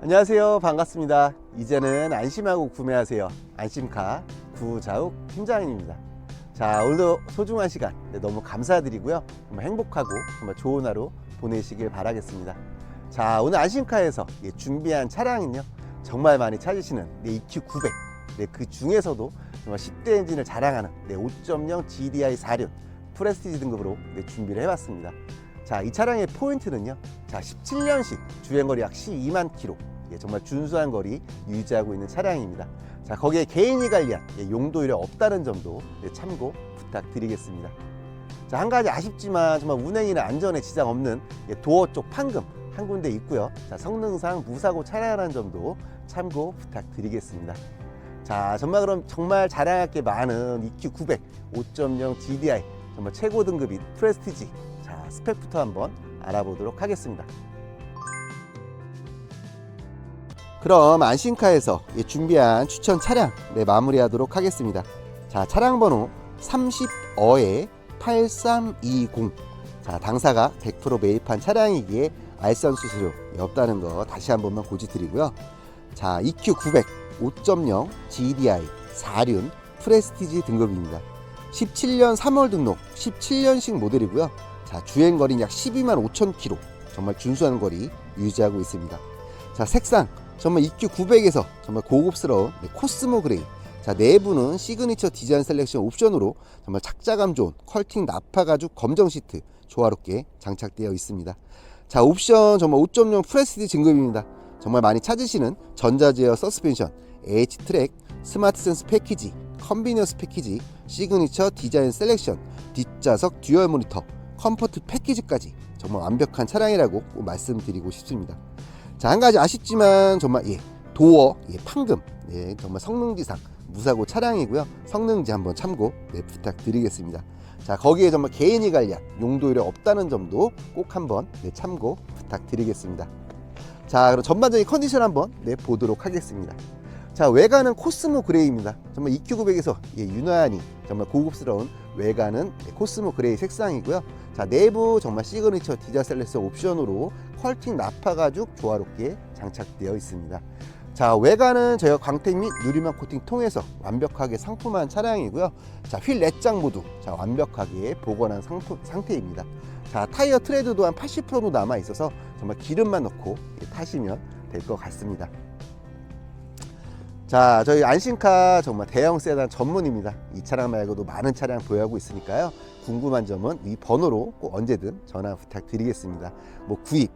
안녕하세요. 반갑습니다. 이제는 안심하고 구매하세요. 안심카 구자욱 팀장입니다. 자, 오늘도 소중한 시간 네, 너무 감사드리고요. 정말 행복하고 정말 좋은 하루 보내시길 바라겠습니다. 자, 오늘 안심카에서 예, 준비한 차량은요. 정말 많이 찾으시는 네, EQ900. 네, 그 중에서도 정말 10대 엔진을 자랑하는 네, 5.0 GDI 4륜 프레스티지 등급으로 네, 준비를 해봤습니다. 자, 이 차량의 포인트는요. 자, 17년식 주행거리 약 12만 킬로. 예, 정말 준수한 거리 유지하고 있는 차량입니다. 자, 거기에 개인이 관리한 예, 용도율이 없다는 점도 예, 참고 부탁드리겠습니다. 자, 한 가지 아쉽지만 정말 운행이나 안전에 지장 없는 예, 도어 쪽 판금 한 군데 있고요. 자, 성능상 무사고 차량이라는 점도 참고 부탁드리겠습니다. 자, 정말 그럼 정말 자랑할 게 많은 EQ900 5.0 GDI 정말 최고 등급인 프레스티지 자, 스펙부터 한번 알아보도록 하겠습니다. 그럼 안심카에서 예, 준비한 추천 차량 네, 마무리하도록 하겠습니다. 자, 차량 번호 30어에 8320. 자, 당사가 100% 매입한 차량이기에 알선 수수료 없다는 거 다시 한 번만 고지드리고요. 자, EQ900 5.0 GDI 4륜 프레스티지 등급입니다. 17년 3월 등록 17년식 모델이고요. 자, 주행 거리는 약 12만 5천 킬로. 정말 준수한 거리 유지하고 있습니다. 자, 색상 정말 EQ900에서 정말 고급스러운 네, 코스모 그레이. 자, 내부는 시그니처 디자인 셀렉션 옵션으로 정말 착자감 좋은 컬팅 나파 가죽 검정 시트 조화롭게 장착되어 있습니다. 자, 옵션 정말 5.0 프레스티 등급입니다. 정말 많이 찾으시는 전자제어 서스펜션, H 트랙, 스마트 센스 패키지, 컨비니언스 패키지, 시그니처 디자인 셀렉션, 뒷좌석 듀얼 모니터, 컴포트 패키지까지 정말 완벽한 차량이라고 꼭 말씀드리고 싶습니다. 자, 한 가지 아쉽지만 정말 예, 도어, 예, 판금, 예, 정말 성능지상 무사고 차량이고요. 성능지 한번 참고 네, 부탁드리겠습니다. 자, 거기에 정말 개인이 관리한 용도율이 없다는 점도 꼭 한번 네, 참고 부탁드리겠습니다. 자, 그럼 전반적인 컨디션 한번 네, 보도록 하겠습니다. 자, 외관은 코스모 그레이입니다. 정말 EQ900에서 예, 유난히 정말 고급스러운 외관은 네, 코스모 그레이 색상이고요. 자, 내부 정말 시그니처 디자 셀렉션 옵션으로 컬팅 나파 가죽 조화롭게 장착되어 있습니다. 자, 외관은 저희가 광택 및 유리막 코팅 통해서 완벽하게 상품한 차량이고요. 자, 휠 4장 모두 자, 완벽하게 복원한 상품, 상태입니다. 자, 타이어 트레드도 한80% 정도 남아 있어서 정말 기름만 넣고 타시면 될 것 같습니다. 자, 저희 안심카 정말 대형 세단 전문입니다. 이 차량 말고도 많은 차량 보유하고 있으니까요. 궁금한 점은 이 번호로 꼭 언제든 전화 부탁드리겠습니다. 뭐 구입,